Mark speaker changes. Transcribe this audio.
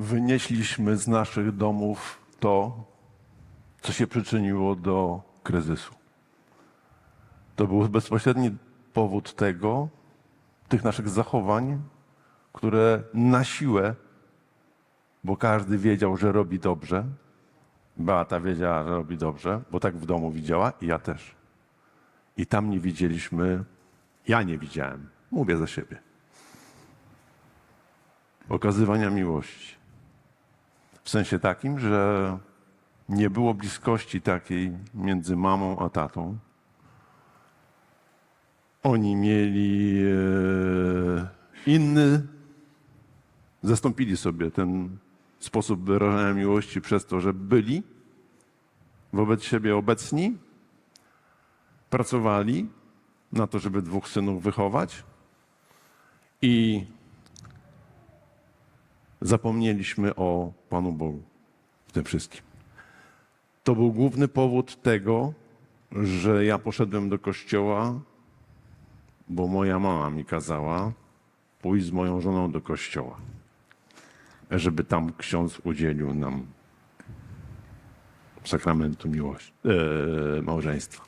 Speaker 1: wynieśliśmy z naszych domów to, co się przyczyniło do kryzysu. To był bezpośredni powód tego, tych naszych zachowań, które na siłę, bo każdy wiedział, że robi dobrze. Beata wiedziała, że robi dobrze, bo tak w domu widziała i ja też. I tam nie widzieliśmy, ja nie widziałem, mówię za siebie, okazywania miłości. W sensie takim, że nie było bliskości takiej między mamą a tatą. Oni mieli e, inny, zastąpili sobie ten sposób wyrażania miłości przez to, że byli wobec siebie obecni, pracowali na to, żeby dwóch synów wychować i zapomnieliśmy o Panu Bogu w tym wszystkim. To był główny powód tego, że ja poszedłem do kościoła, bo moja mama mi kazała pójść z moją żoną do kościoła, żeby tam ksiądz udzielił nam sakramentu miłości, e, małżeństwa.